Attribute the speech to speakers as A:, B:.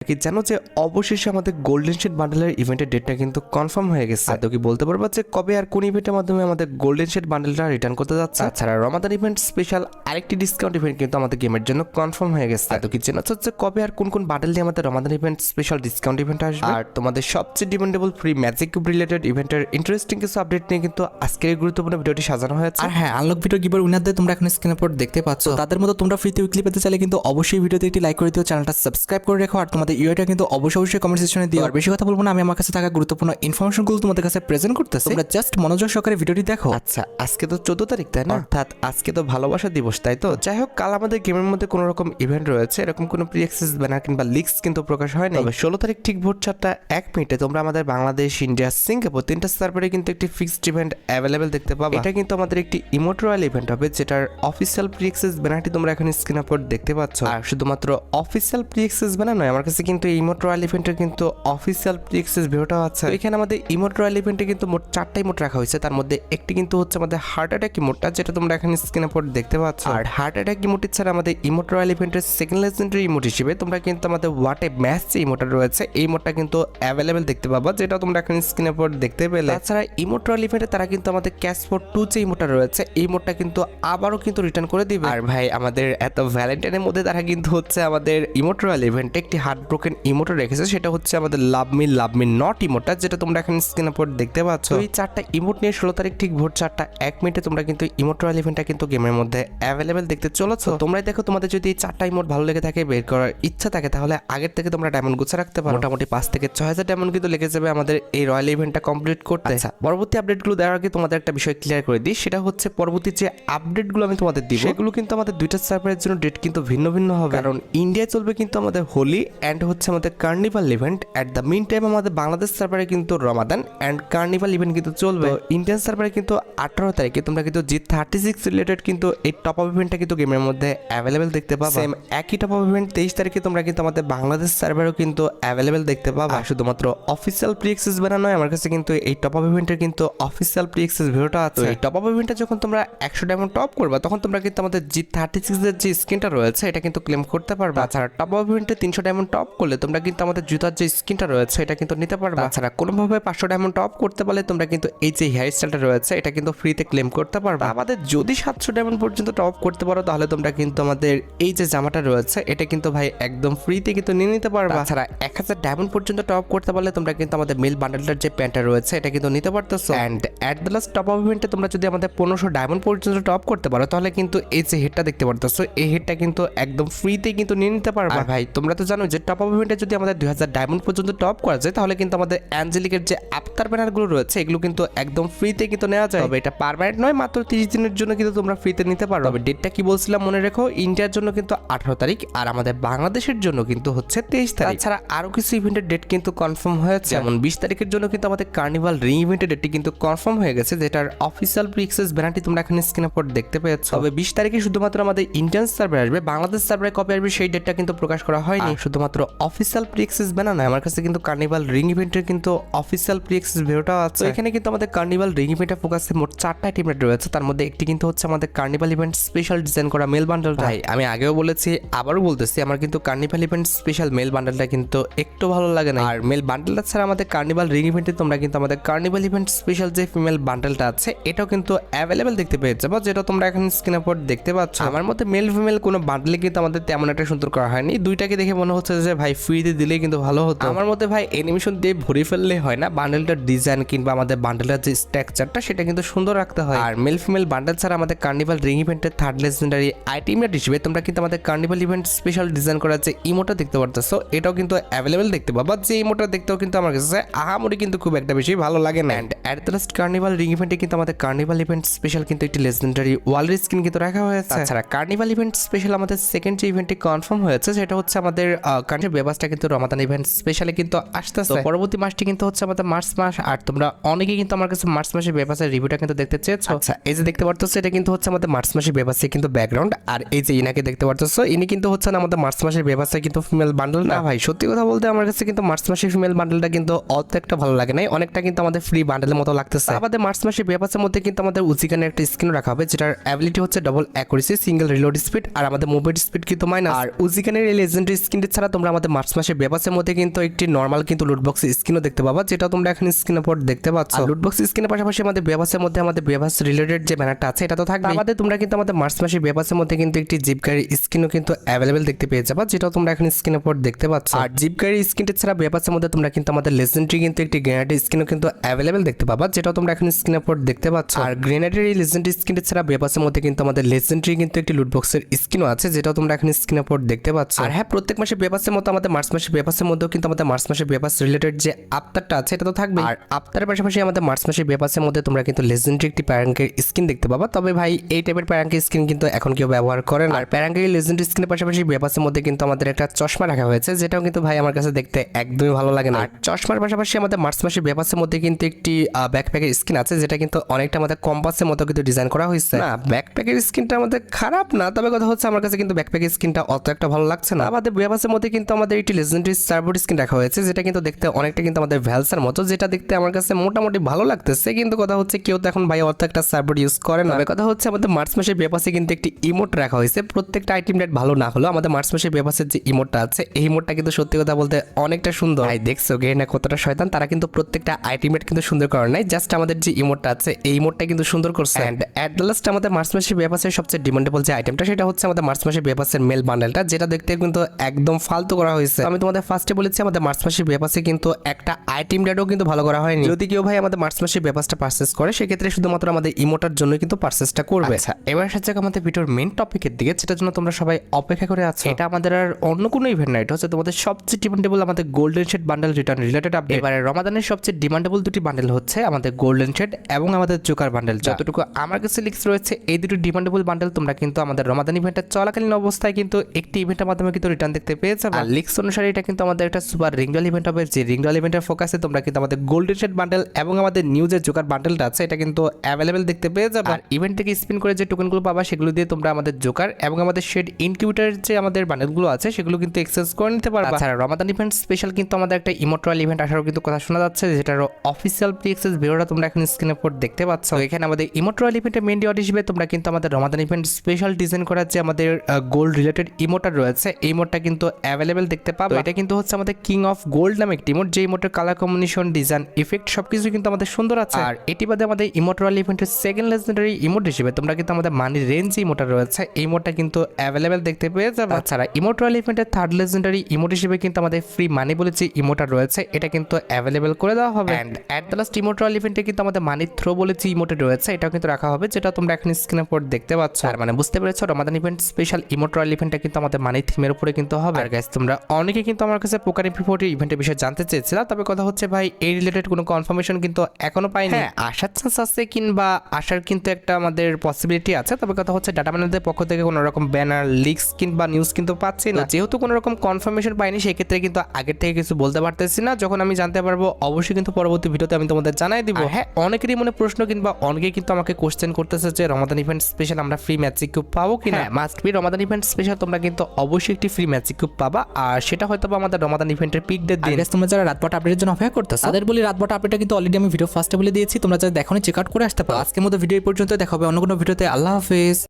A: কি জানো যে অবশেষে আমাদের গোল্ডেন শেড বান্ডেলের ইভেন্টের ডেটটা কিন্তু কনফার্ম হয়ে গেছে। তো কি বলতে পারব যে কবে আর কোন ইভেন্টের মাধ্যমে আমাদের গোল্ডেন শেড বান্ডেলটা রিটার্ন করতে যাচ্ছে? তাছাড়া রমাদান ইভেন্ট স্পেশাল আরেকটি ডিসকাউন্ট ইভেন্ট কিন্তু আমাদের গেমের জন্য কনফার্ম হয়ে গেছে। তো কি জানো যে কবে আর কোন কোন বান্ডেল দিয়ে আমাদের Ramadan event special discount event আসবে? আর তোমাদের সবচেয়ে ডিমান্ডেবল ফ্রি ম্যাজিক রিলেটেড ইভেন্টের ইন্টারেস্টিং কিছু আপডেট নিয়ে কিন্তু আজকের গুরুত্বপূর্ণ ভিডিওটি সাজানো হয়েছে।
B: আর হ্যাঁ আনলক ভিডিও গিভার উইনারদের তোমরা এখন স্ক্রিনের পর দেখতে পাচ্ছ। তাদের মতো তোমরা ফ্রিতে উইকলি পেতে চাইলে কিন্তু অবশ্যই ভিডিওতে একটি লাইক করে দিও চ্যানেলটা সাবস্ক্রাইব করে রেখো আর তোমাদের ইউআইটা কিন্তু অবশ্যই অবশ্যই কমেন্ট সেকশনে দিও। আর বেশি কথা বলব না আমি আমার কাছে থাকা গুরুত্বপূর্ণ ইনফরমেশনগুলো তোমাদের কাছে প্রেজেন্ট করতেছি। তোমরা জাস্ট মনোযোগ সহকারে ভিডিওটি দেখো।
A: আচ্ছা আজকে তো চোদ্দ তারিখ তাই না? অর্থাৎ আজকে তো ভালোবাসা দিবস তাই তো? যাই হোক কাল আমাদের গেমের মধ্যে কোনো রকম ইভেন্ট রয়েছে এরকম কোনো প্রি অ্যাক্সেস ব্যানার কিংবা লিক্স কিন্তু প্রকাশ হয় না তবে ষোলো তারিখ ঠিক ভোর চারটা এক মিনিটে তোমরা আমাদের বাংলাদেশ ইন্ডিয়া সিঙ্গাপুর তিনটা সার্ভারে কিন্তু একটি ফিক্সড ইভেন্ট অ্যাভেলেবেল দেখতে পাবে। এটা কিন্তু আমাদের একটি ইমোট রয়্যাল ইভেন্ট হবে যেটার অফিসিয়াল প্রি অ্যাক্সেস ব্যানারটি তোমরা এখন স্ক্রিন আপর দেখতে পাচ্ছ। আর শুধুমাত্র অফিসিয়াল প্রি অ্যাক্সেস ব্যানার নয় আমার কাছে কিন্তু এই ইমোট রয়্যাল ইভেন্টের কিন্তু অফিসিয়াল প্রি অ্যাক্সেস ভিডিওটাও আছে। এখানে আমাদের ইমোট রয়্যাল ইভেন্টে কিন্তু মোট চারটা ইমোট রাখা হয়েছে। তার মধ্যে একটি কিন্তু হচ্ছে আমাদের হার্ট অ্যাটাক ইমোটটা যেটা তোমরা এখন স্ক্রিনে পর দেখতে পাচ্ছ। আর হার্ট অ্যাটাক ইমোটি ছাড়া আমাদের ইমোট রয়্যাল ইভেন্টের সেকেন্ড লেজেন্ডারি ইমোট হিসেবে তোমরা কিন্তু আমাদের ওয়াটে ম্যাচ যে ইমোটটা রয়েছে। এই ইমোটটা কিন্তু অ্যাভেলেবেল দেখতে পাবা যেটা তোমরা এখন স্ক্রিনে পর দেখতে পেলে। তাছাড়া ইমোট রয়্যাল ইভেন্টে তারা কিন্তু আমাদের ক্যাশ ফোর টু যে ইমোটটা রয়েছে এই ইমোটটা কিন্তু আবারও কিন্তু রিটার্ন করে দিবে। আর ভাই আমাদের এত ভ্যালেন্টাইনের মধ্যে তারা কিন্তু হচ্ছে আমাদের ইমোট রয়্যাল ইভেন্টে একটি হার্ট ব্রোকেন ইমোটও রেখেছে সেটা হচ্ছে আমাদের love me love me not ইমোটটা যেটা তোমরা এখন স্ক্রিনে পর দেখতে পাচ্ছ। এই চারটা ইমোট নিয়ে ষোলো তারিখ ঠিক ভোর চারটা এক মিনিটে তোমরা কিন্তু ইমোট রয়্যাল ইভেন্টটা কিন্তু গেমের মধ্যে অ্যাভেলেবেল দেখতে চলেছো। তোমরাই দেখো তোমাদের যদি এই চারটা ইমোট ভালো লেগে থাকে বের করার ইচ্ছা থাকে তাহলে আগের থেকে তোমরা ডায়মন্ড গুছা রাখতে পারো। মোটামুটি পাঁচ থেকে ছয় হাজার ডায়মন্ড কিন্তু লেগে যাবে আমাদের এই রয়্যাল ইভেন্টটা কমপ্লিট করতে। আচ্ছা পরবর্তী আপডেটগুলো দেওয়ার আগে তোমাদের একটা বিষয় ক্লিয়ার করে দিই সেটা হচ্ছে পরবর্তী যে আপডেটগুলো আমি তোমাদের দিব সেগুলো কিন্তু আমাদের দুইটা সার্ভারের জন্য ডেট কিন্তু ভিন্ন ভিন্ন হবে। কারণ ইন্ডিয়ায় চলবে কিন্তু আমাদের হোলি অ্যান্ড হচ্ছে আমাদের carnival event at the mean time আমাদের বাংলাদেশ সার্ভারে কিন্তু রমাদান অ্যান্ড কার্নিভাল ইভেন্ট কিন্তু চলবে। ইন্ডিয়ান সার্ভারে কিন্তু আঠারো তারিখে তোমরা কিন্তু জি থার্টি সিক্স রিলেটেড কিন্তু এই টপ আপ ইভেন্টটা কিন্তু গেমের মধ্যে অ্যাভেলেবেল দেখতে পাবা। সেম একই টপ আপ ইভেন্ট তেইশ তারিখে তোমরা কিন্তু আমাদের বাংলাদেশ সার্ভারেও কিন্তু অ্যাভেলেবেল দেখতে পাবা। শুধুমাত্র অফিসিয়াল প্রি এক্সেস বেরা নয় আমার কাছে কিন্তু এই টপ আপ ইভেন্টের কিন্তু অফিসিয়াল প্রি এক্সেস ভিডিওটা আছে। এই টপ আপ ইভেন্টটা যখন তোমরা একশো ডায়মন্ড টপ করবা তখন তোমরা কিন্তু আমাদের জি থার্টি সিক্সের যে স্ক্রিনটা রয়েছে এটা কিন্তু ক্লেম করতে পারবা। তাছাড়া টপ আপ ইভেন্টে তিনশো ডায়মন্ড টপ করলে তোমরা কিন্তু আমাদের জুতার যে স্ক্রিনটা রয়েছে এটা কিন্তু নিতে পারবে। তাছাড়া কোনোভাবে পাঁচশো ডায়মন্ড টপ করতে পারলে তোমরা কিন্তু এই যে হেয়ার স্টাইলটা রয়েছে এটা কিন্তু ফ্রিতে ক্লেম করতে পারবে। আমাদের যদি সাতশো ডায়মন্ড পর্যন্ত টপ করতে পারো তাহলে তোমরা কিন্তু আমাদের এই যে জামাটা রয়েছে এটা কিন্তু ভাই একদম ফ্রিতে কিন্তু নিয়ে নিতে পারবা। তাছাড়া এক হাজার ডায়মন্ড পর্যন্ত টপ করতে পারলে তোমরা কিন্তু আমাদের মিল বান্ডেলটার যে প্যান্টটা রয়েছে এটা কিন্তু নিতে পারতেছো। And at the last top ইভেন্টে তোমরা যদি আমাদের পনেরোশো ডায়মন্ড পর্যন্ত টপ করতে পারো তাহলে কিন্তু এই যে হেডটা দেখতে পারতেছো এই হেডটা কিন্তু একদম ফ্রিতে কিন্তু নিয়ে নিতে পারবে। ভাই তোমরা তো জানো যে টপ আপ ইভেন্টে যদি আমাদের দুই হাজার ডায়মন্ড পর্যন্ত টপ করা যায় তাহলে কিন্তু আমাদের অ্যাঞ্জেলিকের যে আফতার ব্যানারগুলো রয়েছে এগুলো কিন্তু একদম ফ্রিতে কিন্তু নেওয়া যায়। তবে এটা পারমানেন্ট নয় মাত্র তিরিশ দিনের জন্য কিন্তু তোমরা ফ্রিতে নিতে পারো। তবে ডেটটা কি বলছিলাম মনে রেখো? ইন্ডিয়ার জন্য কিন্তু আঠারো তারিখ আর আমাদের বাংলাদেশের জন্য কিন্তু হচ্ছে তেইশ তারিখ। ছাড়া আরও কিছু ইভেন্টের ডেট কিন্তু কনফার্ম হয়েছে। যেমন বিশ তারিখের জন্য কিন্তু আমাদের কার্নিভাল রিং ইভেন্টের ডেটটি কিন্তু কনফার্ম হয়ে গেছে যেটার অফিসিয়াল প্রিক্সেস ব্যানারটি তোমরা এখানে স্ক্রিনে পর দেখতে পেয়েছ। তবে বিশ তারিখে শুধুমাত্র আমাদের ইন্ডিয়ান সার্ভার আসবে বাংলাদেশ সার্ভারে কবে আসবে সেই ডেটটা কিন্তু প্রকাশ করা হয়নি। শুধুমাত্র অফিসিয়াল প্রিক্সেস ব্যানার নয় আমার কাছে কিন্তু কার্নিভাল রিং ইভেন্টের কিন্তু অফিসিয়াল প্রিক্সেস ভিডিওটাও আছে। এখানে কিন্তু আমাদের কার্নিভাল রিং ইভেন্টের ফোকাসে মোট চারটা টিম রয়েছে। তার মধ্যে একটি কিন্তু হচ্ছে আমাদের কার্নিভাল ইভেন্ট স্পেশাল ডিজাইন করা মেল বান্ডেল ভাই আমি আগেও বলেছি আবারও বলতেছি আমার কিন্তু কার্নিভাল ইভেন্ট স্পেশাল মেল বান্ডেলটা কিন্তু একটু ভালো লাগে না আর মেল বান্ডেলটা ছাড়া আমাদের কার্নিভাল রিং ইভেন্টে তোমরা কিন্তু আমাদের কার্নিভাল ইভেন্ট স্পেশাল যে ফিমেল বান্ডেলটা আছে এটাও কিন্তু অ্যাভেলেবেল দেখতে পেয়ে যাব যেটা তোমরা এখন স্ক্রিনের পর দেখতে পাচ্ছ। আমার মতে মেল ফিমেল কোনো বান্ডেলে কিন্তু আমাদের তেমন একটা সুন্দর করা হয়নি। দুইটাকে দেখে মনে হচ্ছে যে ভাই ফ্রিতে দিলেই কিন্তু ভালো হতো। আমার মতে ভাই অ্যানিমেশন দিয়ে ভরে ফেললে হয় না বান্ডেলটার ডিজাইন কিংবা আমাদের বান্ডেলটার যে স্ট্রাকচারটা সেটা কিন্তু সুন্দর রাখতে হয়। আর মেল ফিমেল বান্ডেল ছাড়া আমাদের কার্নিভাল রিং ইভেন্টের থার্ড লেজেন্ডারি আইটেমটা হিসেবে তোমরা কিন্তু আমাদের কার্নিভাল ইভেন্ট স্পেশাল ডিজাইন করা যে ইমোটা দেখতে পারতেছো এটাও কিন্তু অ্যাভেলেবেল দেখতে পাবা। যে ইমোটা দেখতেও কিন্তু আমার কাছে আহামরি কিন্তু খুব একটা বেশি ভালো লাগে না। And at the last carnival ring ইভেন্টে কিন্তু আমাদের কার্নিভাল ইভেন্ট স্পেশাল কিন্তু একটি লেজেন্ডারি ওয়ালের স্কিন কিন্তু রাখা হয়েছে। তাছাড়া কার্নিভাল ইভেন্ট স্পেশাল আমাদের সেকেন্ড যে ইভেন্টটি কনফার্ম হয়েছে সেটা হচ্ছে আমাদের কান্ট্রি ব্যবস্থা কিন্তু রমাদান ইভেন্ট স্পেশালি কিন্তু আসতেছে। পরবর্তী মাসটি কিন্তু হচ্ছে আমাদের মার্চ মাস আর তোমরা অনেকে কিন্তু আমার কাছে মার্চ মাসের ব্যবসার রিভিউটা কিন্তু দেখতে চেয়েছো। আচ্ছা এই যে দেখতে পারতো এটা কিন্তু হচ্ছে আমাদের মার্চ মাসের ব্যবসায় কিন্তু ব্যাকগ্রাউন্ড আর এই যে ইনাকে দেখতে পারতো ইনি কিন্তু হচ্ছে না আমাদের মার্চ মাসের ব্যবসায় কিন্তু ফিমেল বান্ডেল না। ভাই সত্যি কথা বলতে আমার কাছে কিন্তু মার্চ মাসের ফিমেল বান্ডেলটা কিন্তু অত একটা ভালো লাগে নাই অনেকটা কিন্তু আমাদের ফ্রি বান্ডেলের মতো লাগতেছে। আমাদের মার্চ মাসের ব্যবসার মধ্যে কিন্তু আমাদের উজিকানের একটা স্ক্রিন রাখা হবে যেটার অ্যাবিলিটি হচ্ছে double accuracy single reload speed আর আমাদের মুভমেন্ট স্পিড কিন্তু মাইনাস আর উজিকানের এই লেজেন্ডারি স্ক্রিনটি ছাড়া তোমরা তোমরা আমাদের মার্চ মাসে বেবাসের মধ্যে কিন্তু একটি নর্মাল কিন্তু লুটবক্স স্ক্রিনও দেখতে পাবা যেটা তোমরা এখন স্ক্রিনের পর দেখতে পাচ্ছ। লুটবক্স স্ক্রিনের পাশাপাশি আমাদের বেবাসের মধ্যে আমাদের বেবাস রিলেটেড যে ব্যানারটা আছে এটা তো থাকবে আমাদের তোমরা কিন্তু আমাদের মার্চ মাসে বেবাসের মধ্যে কিন্তু একটি জিপ গাড়ির স্ক্রিনও কিন্তু অ্যাভেলেবেল দেখতে পেয়ে যাবা যেটা তোমরা এখন স্ক্রিনের পর দেখতে পাচ্ছ। আর জিপ গাড়ির স্ক্রিনটা ছাড়া বেবাসের মধ্যে তোমরা কিন্তু আমাদের লেজেন্ডারি কিন্তু একটি গ্রেনেডের স্ক্রিনও কিন্তু অ্যাভেলেবেল দেখতে পাবা যেটা তোমরা এখন স্ক্রিনের পর দেখতে পাচ্ছ। আর গ্রেনেডের এই লেজেন্ডারি স্ক্রিনটা ছাড়া বেবাসের মধ্যে কিন্তু আমাদের লেজেন্ডারি কিন্তু একটি লুটবক্সের স্ক্রিনও আছে যেটা তোমরা এখন স্ক্রিনের পর দেখতে পাচ্ছ। আর হ্যাঁ প্রত্যেক মাসে বেবাসের মতো আমাদের মার্চ মাসে বেবাসের মধ্যেও কিন্তু আমাদের মার্চ মাসে বেবাস রিলেটেড যে আফতারটা আছে এটা তো থাকবে আর আফতারের পাশাপাশি আমাদের মার্চ মাসে বেবাসের মধ্যে তোমরা কিন্তু লেজেন্ডারি একটি প্যারাঙ্কের স্কিন দেখতে পাবা। তবে ভাই এই টাইপের প্যারাঙ্কের স্কিন কিন্তু এখন কেউ ব্যবহার করে না। আর প্যারাঙ্কের লেজেন্ডারি স্কিনের পাশাপাশি বেবাসের মধ্যে কিন্তু আমাদের একটা চশমা রাখা হয়েছে যেটাও কিন্তু ভাই আমার কাছে দেখতে একদমই ভালো লাগে না। আর চশমার পাশাপাশি আমাদের মার্চ মাসে বেবাসের মধ্যে কিন্তু একটি ব্যাকপ্যাকের স্কিন আছে যেটা কিন্তু অনেকটা আমাদের কম্পাসের মতো কিন্তু ডিজাইন করা হয়েছে। না ব্যাকপ্যাকের স্কিনটা আমাদের খারাপ না তবে কথা হচ্ছে আমার কাছে কিন্তু ব্যাকপ্যাকের স্কিনটা অত একটা ভালো লাগছে না। আমাদের বেবাসের মধ্যে কিন্তু আমাদের একটি লেজেন্ডারি সার্বোর্ড স্কিন রাখা হয়েছে, যেটা কিন্তু দেখতে অনেকটা কিন্তু আমাদের ভ্যালসার মতো, যেটা দেখতে আমার কাছে মোটামুটি ভালো লাগতেছে। কিন্তু কথা হচ্ছে কেউ তো এখন ভাই অত একটা সার্বোর্ড ইউজ করে না। কথা হচ্ছে আমাদের মার্চ মাসের বেপাসে কিন্তু একটি ইমোট রাখা হয়েছে। প্রত্যেকটা আইটেম রেট ভালো না হলেও আমাদের মার্চ মাসের বেপাসের যে ইমোটটা আছে, এই ইমোটটা কিন্তু সত্যি কথা বলতে অনেকটা সুন্দর। ভাই দেখছ না কতটা শয়তান, তারা কিন্তু প্রত্যেকটা আইটেম রেট কিন্তু সুন্দর করে নাই জাস্ট আমাদের যে ইমোটটা আছে, এই ইমোটটা কিন্তু সুন্দর করছে। অ্যান্ড অ্যাট দ্য লাস্ট আমাদের মার্চ মাসের বেপাসের সবচেয়ে ডিমান্ডেবল যে আইটেমটা সেটা হচ্ছে আমাদের মার্চ মাসের বেপাসের মেল বান্ডেলটা যেটা দেখতে কিন্তু একদম ফালতু করা হয়েছে। আমি তোমাদের ফার্স্টে বলেছি আমাদের মার্চ মাসের বেপাসে কিন্তু একটা আইটেম রেটও কিন্তু ভালো করা হয়নি। যদি কেউ ভাই আমাদের মার্চ মাসের বেপাসটা পার্সেস করে সেক্ষেত্রে শুধুমাত্র আমাদের ইমোটার জন্য কিন্তু পার্সেসটা করবে। আচ্ছা এবার আসা যাক আমাদের ভিডিওর মেন টপিকের দিকে যেটার জন্য তোমরা সবাই অপেক্ষা করে আছো। এটা আমাদের আর অন্য কোনো ইভেন্ট না এটা হচ্ছে তোমাদের সবচেয়ে ডিমান্ডেবল আমাদের golden shade bundle return related update এবারে রমাদানের সবচেয়ে ডিমান্ডেবল দুটি বান্ডেল হচ্ছে আমাদের গোল্ডেন শেড এবং আমাদের জোকার বান্ডেল যতটুকু আমার কাছে লিক্স রয়েছে এই দুটি ডিমান্ডেবল বান্ডেল তোমরা কিন্তু আমাদের রমাদান ইভেন্টের চলাকালীন অবস্থায় কিন্তু একটি ইভেন্টের মাধ্যমে কিন্তু রিটার্ন দেখতে পেয়েছে আর লিক্স অনুসারে এটা কিন্তু আমাদের একটা সুপার রিংডল ইভেন্ট হবে। যে রিংডল ইভেন্টের ফোকাসে তোমরা কিন্তু আমাদের গোল্ডেন শেড বান্ডেল এবং আমাদের নিউ যে জোকার বান্ডেলটা আছে, এটা কিন্তু অ্যাভেলেবেল দেখতে পেয়ে যাবে। আর ইভেন্ট থেকে স্পিন করে যে টোকেনগুলো পাবা, সেগুলো দিয়ে তোমরা আমাদের জোকার এবং আমাদের শেড ইনকিউটার যে আমাদের বান্ডেলগুলো আছে, সেগুলো কিন্তু এক্সেস করে নিতে পারবা। আচ্ছা রমাদান ইভেন্ট স্পেশাল কিন্তু আমাদের একটা ইমোট্রাল ইভেন্ট আসারও কিন্তু কথা শোনা যাচ্ছে যেটার অফিসিয়াল প্রি এক্সেস ভিডিওটা তোমরা এখন স্ক্রিনের উপর দেখতে পাচ্ছ। এখানে আমাদের ইমোট্রাল ইভেন্টের মেন ডিওয়ার হিসেবে তোমরা কিন্তু আমাদের রমাদান ইভেন্ট স্পেশাল ডিজাইন করার যে আমাদের গোল্ড রিলেটেড ইমোটার রয়েছে, এই ইমোটটা কিন্তু অ্যাভেলেবেল দেখতে পাবো। এটা কিন্তু হচ্ছে আমাদের কিং অফ গোল্ড নামে একটি ইমোট যে ইমোটের কালার কম্বিনেশন ডিজাইন ইফেক্ট সবকিছু কিন্তু আমাদের সুন্দর আছে। আর এটি বাদে আমাদের ইমোটরাল ইভেন্টের সেকেন্ড লেজেন্ডারি ইমোট হিসেবে তোমরা কিন্তু আমাদের মানি রেঞ্জ ইমোটা রয়েছে এই ইমোটটা কিন্তু অ্যাভেলেবেল দেখতে পেয়ে যাবে। তাছাড়া ইমোটরাল ইভেন্টের থার্ড লেজেন্ডারি ইমোট হিসেবে কিন্তু আমাদের ফ্রি মানি বলে যে ইমোটা রয়েছে এটা কিন্তু অ্যাভেলেবেল করে দেওয়া হবে। অ্যান্ড অ্যাট দ্য লাস্ট ইমোটরাল ইভেন্টে কিন্তু আমাদের মানি থ্রো বলে যে ইমোটে রয়েছে এটাও কিন্তু রাখা হবে যেটা তোমরা এখন স্ক্রিনের উপর দেখতে পাচ্ছ। আর মানে বুঝতে পেরেছ রমাদান ইভেন্ট স্পেশাল ইমোটরাল ইভেন্টটা কিন্তু আমাদের মানি থিমের উপরে কিন্তু হবে। আর গাইস তোমরা অনেকে কিন্তু আমার কাছে পোকার এপিফোর্টি ইভেন্টের বিষয়ে জানতে চেয়েছিলাম তবে কথা হচ্ছে ভাই এই রিলেটেড কোনো কনফার্মেশন কিন্তু এখনও পাইনি। হ্যাঁ আসার চান্স আছে কিংবা আসার কিন্তু একটা আমাদের পসিবিলিটি আছে তবে কথা হচ্ছে ডাটা ম্যানেজারদের পক্ষ থেকে কোনো রকম ব্যানার লিক্স কিংবা নিউজ কিন্তু পাচ্ছি না। যেহেতু কোনো রকম কনফার্মেশন পাইনি সেক্ষেত্রে কিন্তু আগের থেকে কিছু বলতে পারতেছি না। যখন আমি জানতে পারব অবশ্যই কিন্তু পরবর্তী ভিডিওতে আমি তোমাদের জানাই দিব। হ্যাঁ অনেকেরই মনে প্রশ্ন কিংবা অনেকেই কিন্তু আমাকে কোশ্চেন করতেছে যে রমাদান ইভেন্ট স্পেশাল আমরা ফ্রি ম্যাজিক কিউব পাবো কিনা? Must be Ramadan event special তোমরা কিন্তু অবশ্যই একটি ফ্রি ম্যাজিক কিউব পাবা। আর সেটা হয়তো আমাদের রমাদান ইভেন্টের পিক ডেট দিন।
B: তোমরা যারা রাতবাট আপডেটের জন্য অপেক্ষা করতেছো তাদের বলি রাতবাট আপডেটটা কিন্তু অলরেডি আমি ভিডিও ফার্স্টে বলে দিয়েছি তোমরা যারা দেখো চেক আউট করে আসতে পারো। আজকের মতো ভিডিও পর্যন্ত দেখা হবে অন্য কোনো ভিডিওতে আল্লাহ হাফেজ।